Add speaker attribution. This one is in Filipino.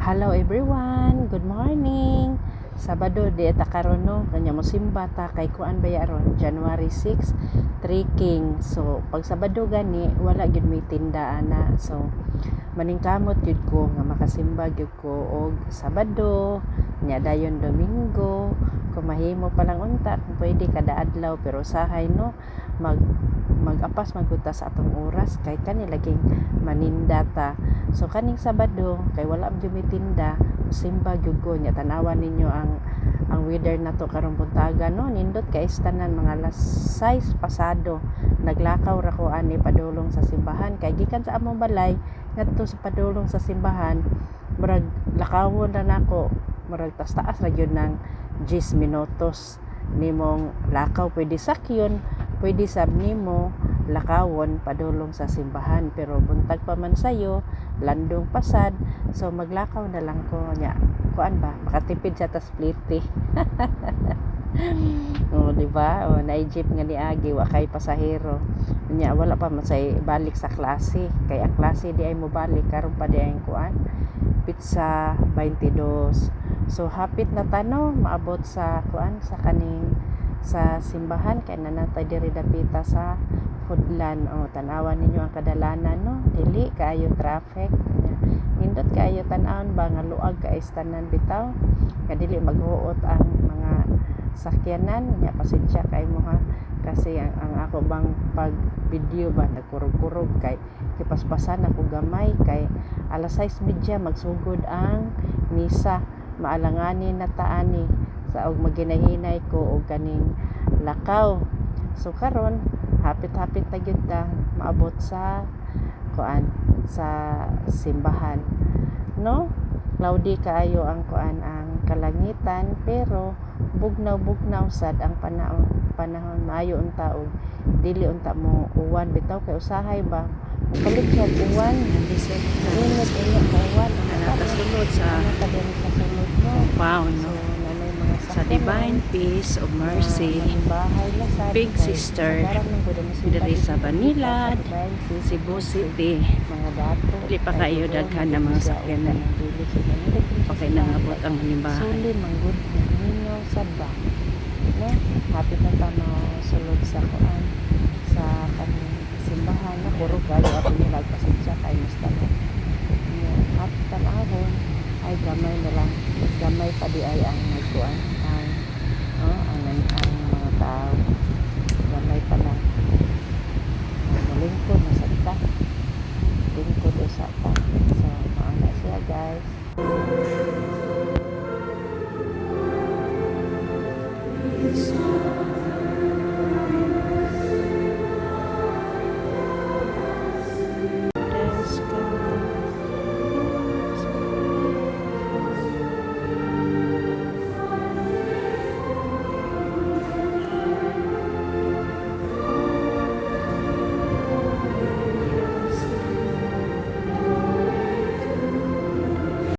Speaker 1: Hello everyone, good morning. Sabado di ta karon no, kanya mo simba ta kay kuan ba aron January 6 trekking. So pag Sabado gani wala gyud may tinda ana. So maningkamot gyud ko nga makasimba gyud ko og Sabado, nya dayon Domingo. Kung mahimo pa lang unta, kung pwede kada adlaw pero sahay no? Mag magapas magkuta sa atong oras kay kani laging maninda ta. So kaning sabado kay wala gyud may tinda simba gyud ko nya tanawan ninyo ang ang weather na to karong buntaga no? Nindot kay istanan mga alas 6 pasado naglakaw ra ko ani padulong sa simbahan. Kay gikan sa among balay ngadto sa padulong sa simbahan murag lakawon ra nako murag tas taas ra gyud ng 10 minutos. Nimong lakaw pwede sakyon pwede sab nimo lakawon padulong sa simbahan. Pero buntag pa man sayo landong pasad. So maglakaw na lang ko nya kuan ba? Makatipid sa tas plite oh di ba? Oh na jeep nga ni agi wa kay pasahero. Nya wala pa man say balik sa klase. Kay ang klase di ay mo balik karon pa di ay kuan. Pizza 22 so hapit na tano maabot sa kuan sa kaning sa simbahan kay nanatay diri dapita sa Foodland o tanawan ninyo ang kadalanan no? Dili kaayo traffic. Nindot kaayo tan-awon ba nga luag ka istanan bitaw? Nga dili maghuot ang mga sakyanan nya pasensya kay mo ha? Kasi ang, ang ako bang pag video ba nagkurog-kurog kay kipaspasan ako gamay kay alas 6:30 magsugod ang misa maalanganin na taani sa og maginahinay ko og kaning lakaw. So karon hapit-hapit na gyud ta maabot sa kuan sa simbahan. No? Cloudy kaayo ang kuan ang kalangitan pero bugnaw-bugnaw sad ang panahon panahon. Maayo unta og dili unta mo uwan. Bitaw kay usahay ba? Kalit siya uwan. Ka uwan
Speaker 2: Nakasunod sa
Speaker 1: sa sulod no
Speaker 2: compound
Speaker 1: so
Speaker 2: sa Divine Peace of Mercy Big Sister diri sa Banilad Cebu City
Speaker 1: mga dato
Speaker 2: Dili pa kayo daghan na mga sakyanan. pa kay nangabot ang halimbahan
Speaker 1: Suli manggod ninyo sa ba. No? Happy na ta sulod sa kuan sa kanang simbahan na puro gayo ato ni nagpasensya kay musta na. Happy ta ahon ay gamay na gamay pa ay ang nagkuan ang oh, ang, ang, ang mga tao. Gamay pa na ang malingkod na salita lingkod usa ta so maana siya guys. Thank you.